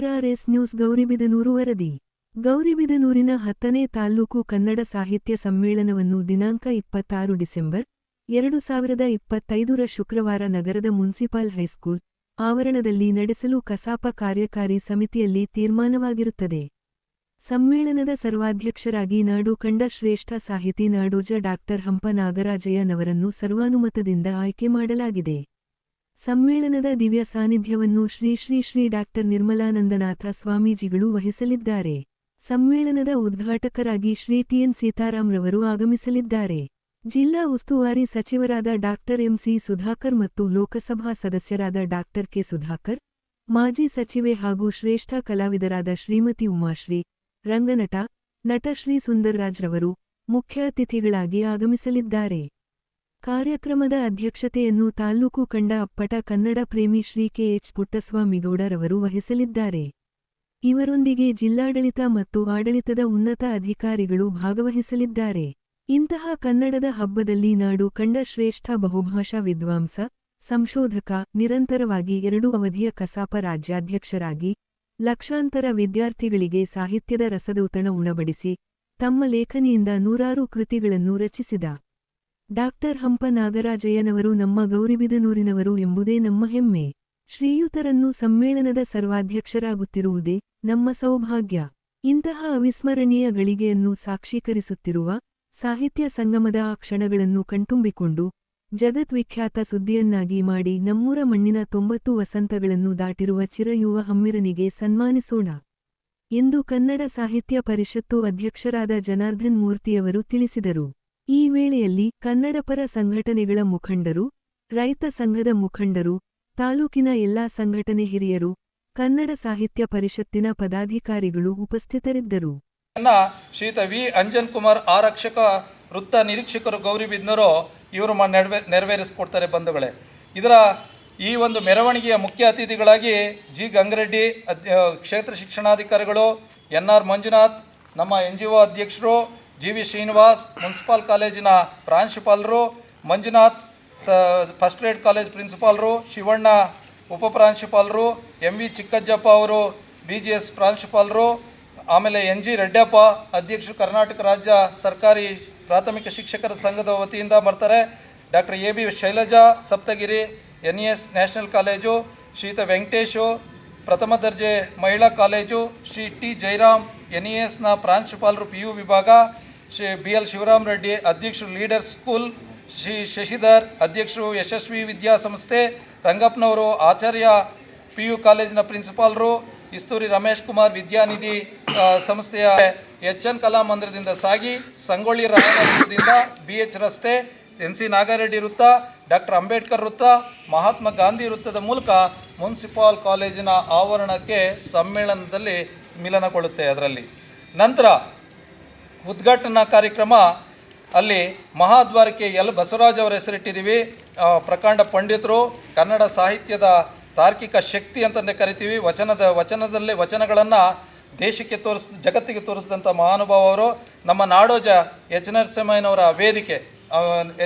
ಕೆಆರ್ಆರ್ಎಸ್ news Gauribidanur ವರದಿ ಗೌರಿಬಿದನೂರಿನ ಹತ್ತನೇ ತಾಲ್ಲೂಕು ಕನ್ನಡ ಸಾಹಿತ್ಯ ಸಮ್ಮೇಳನವನ್ನು ದಿನಾಂಕ ಇಪ್ಪತ್ತಾರು ಡಿಸೆಂಬರ್ ಎರಡು ಸಾವಿರದ ಇಪ್ಪತ್ತೈದರ ಶುಕ್ರವಾರ ನಗರದ ಮುನ್ಸಿಪಾಲ್ ಹೈಸ್ಕೂಲ್ ಆವರಣದಲ್ಲಿ ನಡೆಸಲು ಕಸಾಪ ಕಾರ್ಯಕಾರಿ ಸಮಿತಿಯಲ್ಲಿ ತೀರ್ಮಾನವಾಗಿರುತ್ತದೆ. ಸಮ್ಮೇಳನದ ಸರ್ವಾಧ್ಯಕ್ಷರಾಗಿ ನಾಡು ಕಂಡ ಶ್ರೇಷ್ಠ ಸಾಹಿತಿ ನಾಡೋಜ ಡಾಕ್ಟರ್ ಹಂಪ ನಾಗರಾಜಯ್ಯನವರನ್ನು ಸರ್ವಾನುಮತದಿಂದ ಆಯ್ಕೆ ಮಾಡಲಾಗಿದೆ. ಸಮ್ಮೇಳನದ ದಿವ್ಯ ಸಾನ್ನಿಧ್ಯವನ್ನು ಶ್ರೀ ಶ್ರೀ ಶ್ರೀ ಡಾಕ್ಟರ್ ನಿರ್ಮಲಾನಂದನಾಥ ಸ್ವಾಮೀಜಿಗಳು ವಹಿಸಲಿದ್ದಾರೆ. ಸಮ್ಮೇಳನದ ಉದ್ಘಾಟಕರಾಗಿ ಶ್ರೀ ಟಿಎನ್ ಸೀತಾರಾಮ್ರವರು ಆಗಮಿಸಲಿದ್ದಾರೆ. ಜಿಲ್ಲಾ ಉಸ್ತುವಾರಿ ಸಚಿವರಾದ ಡಾಕ್ಟರ್ ಎಂಸಿ ಸುಧಾಕರ್ ಮತ್ತು ಲೋಕಸಭಾ ಸದಸ್ಯರಾದ ಡಾಕ್ಟರ್ ಕೆ. ಸುಧಾಕರ್, ಮಾಜಿ ಸಚಿವೆ ಹಾಗೂ ಶ್ರೇಷ್ಠ ಕಲಾವಿದರಾದ ಶ್ರೀಮತಿ ಉಮಾಶ್ರೀ, ರಂಗನಟ, ನಟ ಶ್ರೀ ಸುಂದರ್ರಾಜ್ರವರು ಮುಖ್ಯ ಅತಿಥಿಗಳಾಗಿ ಆಗಮಿಸಲಿದ್ದಾರೆ. ಕಾರ್ಯಕ್ರಮದ ಅಧ್ಯಕ್ಷತೆಯನ್ನು ತಾಲ್ಲೂಕು ಕಂಡ ಅಪ್ಪಟ ಕನ್ನಡ ಪ್ರೇಮಿ ಶ್ರೀ ಕೆ ಎಚ್ ಪುಟ್ಟಸ್ವಾಮಿಗೌಡರವರು ವಹಿಸಲಿದ್ದಾರೆ. ಇವರೊಂದಿಗೆ ಜಿಲ್ಲಾಡಳಿತ ಮತ್ತು ಆಡಳಿತದ ಉನ್ನತ ಅಧಿಕಾರಿಗಳು ಭಾಗವಹಿಸಲಿದ್ದಾರೆ. ಇಂತಹ ಕನ್ನಡದ ಹಬ್ಬದಲ್ಲಿ ನಾಡು ಕಂಡ ಶ್ರೇಷ್ಠ ಬಹುಭಾಷಾ ವಿದ್ವಾಂಸ, ಸಂಶೋಧಕ, ನಿರಂತರವಾಗಿ ಎರಡು ಅವಧಿಯ ಕಸಾಪ ರಾಜ್ಯಾಧ್ಯಕ್ಷರಾಗಿ, ಲಕ್ಷಾಂತರ ವಿದ್ಯಾರ್ಥಿಗಳಿಗೆ ಸಾಹಿತ್ಯದ ರಸದೌತಣ ಉಣಬಡಿಸಿ, ತಮ್ಮ ಲೇಖನಿಯಿಂದ ನೂರಾರು ಕೃತಿಗಳನ್ನು ರಚಿಸಿದ. ಡಾಕ್ಟರ್ ಹಂಪ ನಾಗರಾಜಯ್ಯನವರು ನಮ್ಮ ಗೌರಿಬಿದನೂರಿನವರು ಎಂಬುದೇ ನಮ್ಮ ಹೆಮ್ಮೆ. ಶ್ರೀಯುತರನ್ನು ಸಮ್ಮೇಳನದ ಸರ್ವಾಧ್ಯಕ್ಷರಾಗುತ್ತಿರುವುದೇ ನಮ್ಮ ಸೌಭಾಗ್ಯ. ಇಂತಹ ಅವಿಸ್ಮರಣೀಯ ಗಳಿಗೆಯನ್ನು ಸಾಕ್ಷೀಕರಿಸುತ್ತಿರುವ ಸಾಹಿತ್ಯ ಸಂಗಮದ ಆ ಕ್ಷಣಗಳನ್ನು ಕಣ್ತುಂಬಿಕೊಂಡು ಜಗದ್ವಿಖ್ಯಾತ ಸುದ್ದಿಯನ್ನಾಗಿ ಮಾಡಿ ನಮ್ಮೂರ ಮಣ್ಣಿನ ತೊಂಬತ್ತು ವಸಂತಗಳನ್ನು ದಾಟಿರುವ ಚಿರಯುವ ಹಮ್ಮಿರನಿಗೆ ಸನ್ಮಾನಿಸೋಣ. ಎಂದು ಕನ್ನಡ ಸಾಹಿತ್ಯ ಪರಿಷತ್ತು ಅಧ್ಯಕ್ಷರಾದ ಜನಾರ್ದನ್ ಮೂರ್ತಿಯವರು ತಿಳಿಸಿದರು. ಈ ವೇಳೆಯಲ್ಲಿ ಕನ್ನಡಪರ ಸಂಘಟನೆಗಳ ಮುಖಂಡರು, ರೈತ ಸಂಘದ ಮುಖಂಡರು, ತಾಲೂಕಿನ ಎಲ್ಲಾ ಸಂಘಟನೆ ಹಿರಿಯರು, ಕನ್ನಡ ಸಾಹಿತ್ಯ ಪರಿಷತ್ತಿನ ಪದಾಧಿಕಾರಿಗಳು ಉಪಸ್ಥಿತರಿದ್ದರು. ಶ್ರೀತ ವಿ. ಅಂಜನ್ ಕುಮಾರ್ ಆರಕ್ಷಕ, ವೃತ್ತ ನಿರೀಕ್ಷಕರು ಗೌರಿಬಿದ್ನೂರು ಇವರು ನೆರವೇ, ನೆರವೇರಿಸಿಕೊಡ್ತಾರೆ ಬಂಧುಗಳೇ. ಇದರ ಈ ಒಂದು ಮೆರವಣಿಗೆಯ ಮುಖ್ಯ ಅತಿಥಿಗಳಾಗಿ ಜಿ. ಗಂಗರೆಡ್ಡಿ ಕ್ಷೇತ್ರ ಶಿಕ್ಷಣಾಧಿಕಾರಿಗಳು ಎನ್. ಆರ್. ಮಂಜುನಾಥ್, ನಮ್ಮ ಎನ್. ಜಿ. ಒ ಅಧ್ಯಕ್ಷರು ಜಿ ವಿ ಶ್ರೀನಿವಾಸ್, ಮುನ್ಸಿಪಾಲ್ ಕಾಲೇಜಿನ ಪ್ರಾಂಶುಪಾಲರು, ಮಂಜುನಾಥ್, ಸ ಫಸ್ಟ್ ಗ್ರೇಡ್ ಕಾಲೇಜ್ ಪ್ರಿನ್ಸಿಪಾಲರು ಶಿವಣ್ಣ ಉಪಪ್ರಾಂಶುಪಾಲರು ಎಂ ವಿ ಚಿಕ್ಕಜ್ಜಪ್ಪ ಅವರು ಬಿ ಜಿ ಎಸ್ ಪ್ರಾಂಶುಪಾಲರು, ಆಮೇಲೆ ಎನ್ ಜಿ ರೆಡ್ಡಪ್ಪ, ಅಧ್ಯಕ್ಷರು ಕರ್ನಾಟಕ ರಾಜ್ಯ ಸರ್ಕಾರಿ ಪ್ರಾಥಮಿಕ ಶಿಕ್ಷಕರ ಸಂಘದ ವತಿಯಿಂದ ಬರ್ತಾರೆ doctor A B Shailaja Saptagiri, N E S national college, ಶ್ರೀತ Venkatesh, ಪ್ರಥಮ ದರ್ಜೆ ಮಹಿಳಾ college, Shri T Jairam, N E ಎಸ್ನ ಪ್ರಾಂಶುಪಾಲರು ಪಿ ಯು ವಿಭಾಗ ಶ್ರೀ ಬಿ ಎಲ್ ಶಿವರಾಮ್ ರೆಡ್ಡಿ ಅಧ್ಯಕ್ಷರು ಲೀಡರ್ ಸ್ಕೂಲ್, ಶ್ರೀ ಶಶಿಧರ್ ಅಧ್ಯಕ್ಷರು ಯಶಸ್ವಿ ವಿದ್ಯಾಸಂಸ್ಥೆ, ರಂಗಪ್ಪನವರು ಆಚಾರ್ಯ ಪಿ ಯು ಕಾಲೇಜಿನ ಪ್ರಿನ್ಸಿಪಾಲರು, ಇಸ್ತೂರಿ ರಮೇಶ್ ಕುಮಾರ್ ವಿದ್ಯಾನಿಧಿ ಸಂಸ್ಥೆಯ ಎಚ್ ಎನ್ ಕಲಾ ಮಂದಿರದಿಂದ ಸಾಗಿ ಸಂಗೊಳ್ಳಿ ರಾಮದಿಂದ ಬಿ ಎಚ್ ರಸ್ತೆ, ಎನ್ ಸಿ ನಾಗಾರೆಡ್ಡಿ ವೃತ್ತ, ಡಾಕ್ಟರ್ ಅಂಬೇಡ್ಕರ್ ವೃತ್ತ, ಮಹಾತ್ಮ ಗಾಂಧಿ ವೃತ್ತದ ಮೂಲಕ ಮುನ್ಸಿಪಾಲ್ ಕಾಲೇಜಿನ ಆವರಣಕ್ಕೆ ಸಮ್ಮೇಳನದಲ್ಲಿ ಮಿಲನಗೊಳ್ಳುತ್ತೆ ಅದರಲ್ಲಿ. ನಂತರ ಉದ್ಘಾಟನಾ ಕಾರ್ಯಕ್ರಮ ಅಲ್ಲಿ ಮಹಾದ್ವಾರಕ್ಕೆ ಎಲ್ ಬಸವರಾಜ್ ಅವರ ಹೆಸರಿಟ್ಟಿದ್ದೀವಿ. ಪ್ರಕಾಂಡ ಪಂಡಿತರು, ಕನ್ನಡ ಸಾಹಿತ್ಯದ ತಾರ್ಕಿಕ ಶಕ್ತಿ ಅಂತಂದೇ ಕರಿತೀವಿ. ವಚನದ, ವಚನದಲ್ಲಿ ವಚನಗಳನ್ನು ದೇಶಕ್ಕೆ ತೋರಿಸ್, ಜಗತ್ತಿಗೆ ತೋರಿಸಿದಂಥ ಮಹಾನುಭಾವ ಅವರು. ನಮ್ಮ ನಾಡೋಜ ಎಚ್ ನರಸಿಂಹಯ್ಯನವರ ವೇದಿಕೆ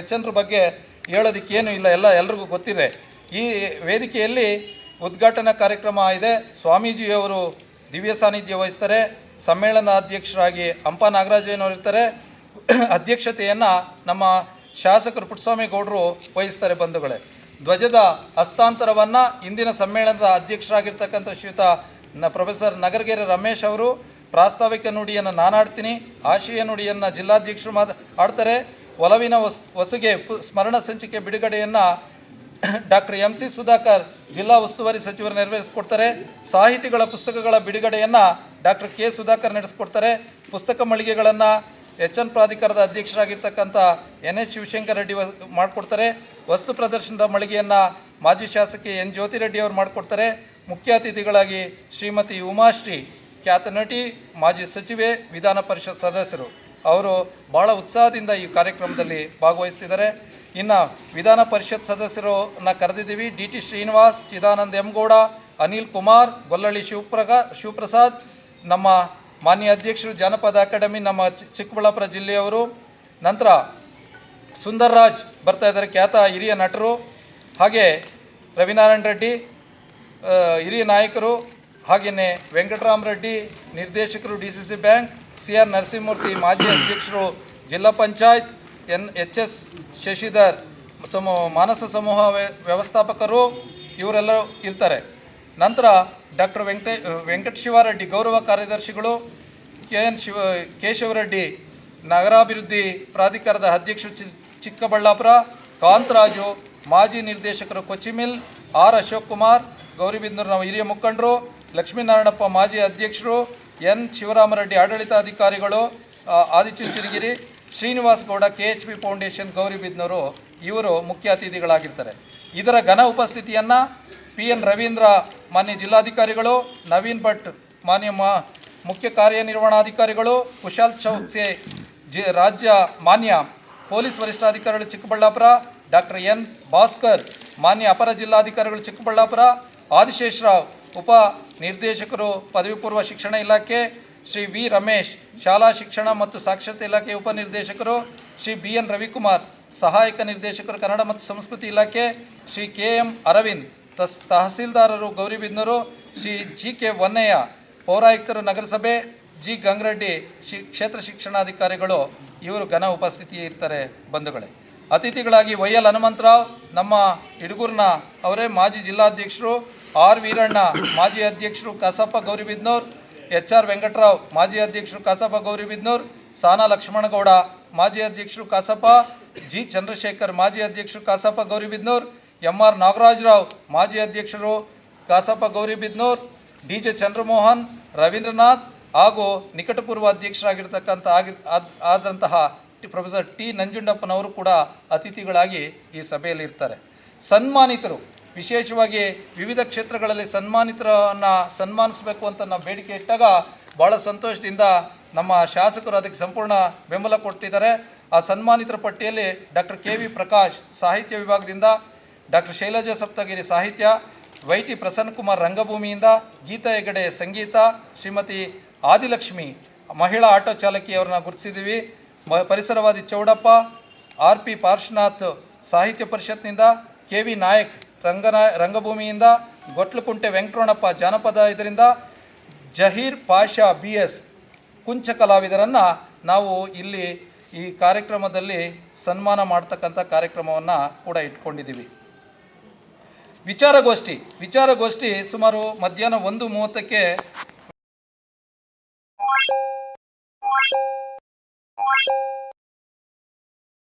ಎಚ್ ಬಗ್ಗೆ ಹೇಳೋದಕ್ಕೇನು ಇಲ್ಲ, ಎಲ್ಲ ಎಲ್ರಿಗೂ ಗೊತ್ತಿದೆ. ಈ ವೇದಿಕೆಯಲ್ಲಿ ಉದ್ಘಾಟನಾ ಕಾರ್ಯಕ್ರಮ ಇದೆ. ಸ್ವಾಮೀಜಿಯವರು ದಿವ್ಯ ಸಾನ್ನಿಧ್ಯ ವಹಿಸ್ತಾರೆ. ಸಮ್ಮೇಳನ ಅಧ್ಯಕ್ಷರಾಗಿ ಹಂಪ ನಾಗರಾಜಯ್ಯನವರು ಇರ್ತಾರೆ. ಅಧ್ಯಕ್ಷತೆಯನ್ನು ನಮ್ಮ ಶಾಸಕರು ಪುಟ್ಟಸ್ವಾಮಿ ಗೌಡರು ವಹಿಸ್ತಾರೆ ಬಂಧುಗಳೇ. ಧ್ವಜದ ಹಸ್ತಾಂತರವನ್ನು ಇಂದಿನ ಸಮ್ಮೇಳನದ ಅಧ್ಯಕ್ಷರಾಗಿರ್ತಕ್ಕಂಥ ಶ್ರೀಯುತ ನ ಪ್ರೊಫೆಸರ್ ನಗರಗೆರೆ ರಮೇಶ್ ಅವರು, ಪ್ರಾಸ್ತಾವಿಕ ನುಡಿಯನ್ನು ನಾನಾಡ್ತೀನಿ ಆಶಯ ನುಡಿಯನ್ನು ಜಿಲ್ಲಾಧ್ಯಕ್ಷರು ಮಾತ, ಆಡ್ತಾರೆ. ಒಲವಿನ ವಸ್, ವಸುಗೆ ಸ್ಮರಣ ಸಂಚಿಕೆ ಬಿಡುಗಡೆಯನ್ನು ಡಾಕ್ಟರ್ ಎಂ ಸಿ ಸುಧಾಕರ್ ಜಿಲ್ಲಾ ಉಸ್ತುವಾರಿ ಸಚಿವರು ನೆರವೇರಿಸಿಕೊಡ್ತಾರೆ. ಸಾಹಿತಿಗಳ ಪುಸ್ತಕಗಳ ಬಿಡುಗಡೆಯನ್ನು ಡಾಕ್ಟರ್ ಕೆ ಸುಧಾಕರ್ ನಡೆಸಿಕೊಡ್ತಾರೆ. ಪುಸ್ತಕ ಮಳಿಗೆಗಳನ್ನು ಎಚ್ ಎನ್ ಪ್ರಾಧಿಕಾರದ ಅಧ್ಯಕ್ಷರಾಗಿರ್ತಕ್ಕಂಥ ಎನ್ ಎಸ್ ಶಿವಶಂಕರ್ ರೆಡ್ಡಿ ಮಾಡಿಕೊಡ್ತಾರೆ. ವಸ್ತು ಪ್ರದರ್ಶನದ ಮಳಿಗೆಯನ್ನು ಮಾಜಿ ಶಾಸಕಿ ಎನ್ ಜ್ಯೋತಿ ರೆಡ್ಡಿ ಅವರು ಮಾಡಿಕೊಡ್ತಾರೆ. ಮುಖ್ಯ ಅತಿಥಿಗಳಾಗಿ ಶ್ರೀಮತಿ ಉಮಾಶ್ರೀ, ಖ್ಯಾತ ನಟಿ, ಮಾಜಿ ಸಚಿವೆ, ವಿಧಾನ ಪರಿಷತ್ ಸದಸ್ಯರು. ಅವರು ಭಾಳ ಉತ್ಸಾಹದಿಂದ ಈ ಕಾರ್ಯಕ್ರಮದಲ್ಲಿ ಭಾಗವಹಿಸ್ತಿದ್ದಾರೆ. ಇನ್ನು ವಿಧಾನ ಪರಿಷತ್ ಸದಸ್ಯರನ್ನ ಕರೆದಿದ್ದೀವಿ. ಡಿ ಟಿ ಶ್ರೀನಿವಾಸ್, ಚಿದಾನಂದ್ ಎಂಗೌಡ ಅನಿಲ್ ಕುಮಾರ್, ಗೊಲ್ಲಳ್ಳಿ ಶಿವಪ್ರಕಾ ಶಿವಪ್ರಸಾದ್, ನಮ್ಮ ಮಾನ್ಯ ಅಧ್ಯಕ್ಷರು ಜಾನಪದ ಅಕಾಡೆಮಿ, ನಮ್ಮ ಚಿಕ್ಕಬಳ್ಳಾಪುರ ಜಿಲ್ಲೆಯವರು. ನಂತರ ಸುಂದರ್ ರಾಜ್ ಬರ್ತಾ ಇದ್ದಾರೆ, ಖ್ಯಾತ ಹಿರಿಯ ನಟರು. ಹಾಗೆ ರವಿನಾರಾಯಣ ರೆಡ್ಡಿ ಹಿರಿಯ ನಾಯಕರು. ಹಾಗೆಯೇ ವೆಂಕಟರಾಮರೆಡ್ಡಿ ನಿರ್ದೇಶಕರು D C C bank, C R Narasimhamurthy, ಮಾಜಿ ಅಧ್ಯಕ್ಷರು ಜಿಲ್ಲಾ panchayat, N, H S Shashidhar ಸಮೂಹ ಮಾನಸ ಸಮೂಹ ವ್ಯ- ವ್ಯವಸ್ಥಾಪಕರು ಇವರೆಲ್ಲರೂ ಇರ್ತಾರೆ. ನಂತರ ಡಾಕ್ಟರ್ ವೆಂಕಟೇ, ವೆಂಕಟ ಶಿವಾರೆಡ್ಡಿ ಗೌರವ ಕಾರ್ಯದರ್ಶಿಗಳು ಕೆ ಎನ್ ಶಿವ, ಕೇಶವರೆಡ್ಡಿ ನಗರಾಭಿವೃದ್ಧಿ ಪ್ರಾಧಿಕಾರದ ಅಧ್ಯಕ್ಷರು ಚಿ, ಚಿಕ್ಕಬಳ್ಳಾಪುರ, ಕಾಂತರಾಜು ಮಾಜಿ ನಿರ್ದೇಶಕರು ಕೊಚ್ಚಿಮಿಲ್, ಆರ್ ಅಶೋಕ್ ಕುಮಾರ್ ನಾವು ಹಿರಿಯ ಮುಖಂಡರು, ಲಕ್ಷ್ಮೀನಾರಾಯಣಪ್ಪ ಮಾಜಿ ಅಧ್ಯಕ್ಷರು, N. Shivaramareddy ಆಡಳಿತಾಧಿಕಾರಿಗಳು Adichunchanagiri Srinivas Gowda, K H P foundation Gauribidanur ಇವರು ಮುಖ್ಯ ಅತಿಥಿಗಳಾಗಿರ್ತಾರೆ. ಇದರ ಘನ ಉಪಸ್ಥಿತಿಯನ್ನು ಪಿ ಎನ್ ರವೀಂದ್ರ ಮಾನ್ಯ ಜಿಲ್ಲಾಧಿಕಾರಿಗಳು, ನವೀನ್ ಭಟ್ ಮಾನ್ಯ ಮುಖ್ಯ ಕಾರ್ಯನಿರ್ವಹಣಾಧಿಕಾರಿಗಳು, ಕುಶಾಲ್ ಚೌಕ್ಸೆ ಜಿ, ರಾಜ್ಯ ಮಾನ್ಯ ಪೊಲೀಸ್ ವರಿಷ್ಠಾಧಿಕಾರಿಗಳು ಚಿಕ್ಕಬಳ್ಳಾಪುರ, ಡಾಕ್ಟರ್ ಎನ್ ಭಾಸ್ಕರ್ ಮಾನ್ಯ ಅಪರ ಜಿಲ್ಲಾಧಿಕಾರಿಗಳು ಚಿಕ್ಕಬಳ್ಳಾಪುರ, ಆದಿಶೇಷರಾವ್ ಉಪ ನಿರ್ದೇಶಕರು ಪದವಿ ಪೂರ್ವ ಶಿಕ್ಷಣ ಇಲಾಖೆ ಶ್ರೀ ವಿ ರಮೇಶ್, ಶಾಲಾ ಶಿಕ್ಷಣ ಮತ್ತು ಸಾಕ್ಷರತೆ ಇಲಾಖೆ ಉಪನಿರ್ದೇಶಕರು, ಶ್ರೀ ಬಿ ಎನ್ ರವಿಕುಮಾರ್, ಸಹಾಯಕ ನಿರ್ದೇಶಕರು ಕನ್ನಡ ಮತ್ತು ಸಂಸ್ಕೃತಿ ಇಲಾಖೆ, ಶ್ರೀ ಕೆ ಎಂ ಅರವಿಂದ್, ತಸ್, ತಹಸೀಲ್ದಾರರು ಗೌರಿಬಿದ್ನೂರು, ಶ್ರೀ ಜಿ ಕೆ ವನ್ನಯ್ಯ ಪೌರಾಯುಕ್ತರು ನಗರಸಭೆ, ಜಿ ಗಂಗರೆಡ್ಡಿ, ಶಿ, ಕ್ಷೇತ್ರ ಶಿಕ್ಷಣಾಧಿಕಾರಿಗಳು. ಇವರು ಘನ ಉಪಸ್ಥಿತಿ ಇರ್ತಾರೆ ಬಂಧುಗಳೇ. ಅತಿಥಿಗಳಾಗಿ ವೈ ಎಲ್ ಹನುಮಂತರಾವ್, ನಮ್ಮ ಇಡುಗೂರಿನ ಅವರೇ ಮಾಜಿ ಜಿಲ್ಲಾಧ್ಯಕ್ಷರು, ಆರ್ ವೀರಣ್ಣ, ಮಾಜಿ ಅಧ್ಯಕ್ಷರು ಕಸಪ್ಪ ಗೌರಿಬಿದ್ನೂರ್ ಎಚ್ ಆರ್ ವೆಂಕಟರಾವ್, ಮಾಜಿ ಅಧ್ಯಕ್ಷರು ಕಸಪ್ಪ ಗೌರಿಬಿದ್ನೂರ್ ಸಾನಾ ಲಕ್ಷ್ಮಣಗೌಡ, ಮಾಜಿ ಅಧ್ಯಕ್ಷರು ಕಸಪ ಜಿ ಚಂದ್ರಶೇಖರ್, ಮಾಜಿ ಅಧ್ಯಕ್ಷರು ಕಸಪ ಗೌರಿಬಿದ್ನೂರ್ ಎಂ ಆರ್ ನಾಗರಾಜರಾವ್, ಮಾಜಿ ಅಧ್ಯಕ್ಷರು ಕಸಪ ಗೌರಿಬಿದ್ನೂರ್ ಡಿ ಜೆ ಚಂದ್ರಮೋಹನ್, ರವೀಂದ್ರನಾಥ್ ಹಾಗೂ ನಿಕಟಪೂರ್ವ ಅಧ್ಯಕ್ಷರಾಗಿರ್ತಕ್ಕಂಥ ಆಗಿ ಆದ್- ಆದಂತಹ ಪ್ರೊಫೆಸರ್ ಟಿ ನಂಜುಂಡಪ್ಪನವರು ಕೂಡ ಅತಿಥಿಗಳಾಗಿ ಈ ಸಭೆಯಲ್ಲಿ ಇರ್ತಾರೆ ಸನ್ಮಾನಿತರು ವಿಶೇಷವಾಗಿ ವಿವಿಧ ಕ್ಷೇತ್ರಗಳಲ್ಲಿ ಸನ್ಮಾನಿತರನ್ನು ಸನ್ಮಾನಿಸಬೇಕು ಅಂತ ನಾವು ಬೇಡಿಕೆ ಇಟ್ಟಾಗ ಭಾಳ ಸಂತೋಷದಿಂದ ನಮ್ಮ ಶಾಸಕರು ಅದಕ್ಕೆ ಸಂಪೂರ್ಣ ಬೆಂಬಲ ಕೊಟ್ಟಿದ್ದಾರೆ. ಆ ಸನ್ಮಾನಿತರ ಪಟ್ಟಿಯಲ್ಲಿ ಡಾಕ್ಟರ್ ಕೆ ವಿ ಪ್ರಕಾಶ್ ಸಾಹಿತ್ಯ ವಿಭಾಗದಿಂದ ಡಾಕ್ಟರ್ ಶೈಲಜಾ ಸಪ್ತಗಿರಿ ಸಾಹಿತ್ಯ ವೈ ಟಿ ಪ್ರಸನ್ನಕುಮಾರ್ ರಂಗಭೂಮಿಯಿಂದ ಗೀತಾ ಹೆಗಡೆ ಸಂಗೀತ, ಶ್ರೀಮತಿ ಆದಿಲಕ್ಷ್ಮಿ ಮಹಿಳಾ ಆಟೋ ಚಾಲಕಿಯವರನ್ನ ಗುರುತಿಸಿದ್ದೀವಿ ಮ, ಪರಿಸರವಾದಿ ಚೌಡಪ್ಪ, ಆರ್ ಪಿ ಪಾರ್ಶ್ವನಾಥ್ ಸಾಹಿತ್ಯ ಪರಿಷತ್ನಿಂದ ಕೆ ವಿ ನಾಯಕ್ ರಂಗನಾ ರಂಗಭೂಮಿಯಿಂದ ಗೊಟ್ಲುಕುಂಟೆ ವೆಂಕಟರಮಣಪ್ಪ ಜಾನಪದ ಇದರಿಂದ ಜಹೀರ್ ಪಾಷಾ ಬಿ ಎಸ್ ಕುಂಚ ಕಲಾವಿದರನ್ನು ನಾವು ಇಲ್ಲಿ ಈ ಕಾರ್ಯಕ್ರಮದಲ್ಲಿ ಸನ್ಮಾನ ಮಾಡ್ತಕ್ಕಂಥ ಕಾರ್ಯಕ್ರಮವನ್ನು ಕೂಡ ಇಟ್ಕೊಂಡಿದ್ದೀವಿ. ವಿಚಾರಗೋಷ್ಠಿ ವಿಚಾರಗೋಷ್ಠಿ ಸುಮಾರು ಮಧ್ಯಾಹ್ನ ಒಂದು ಮೂವತ್ತಕ್ಕೆ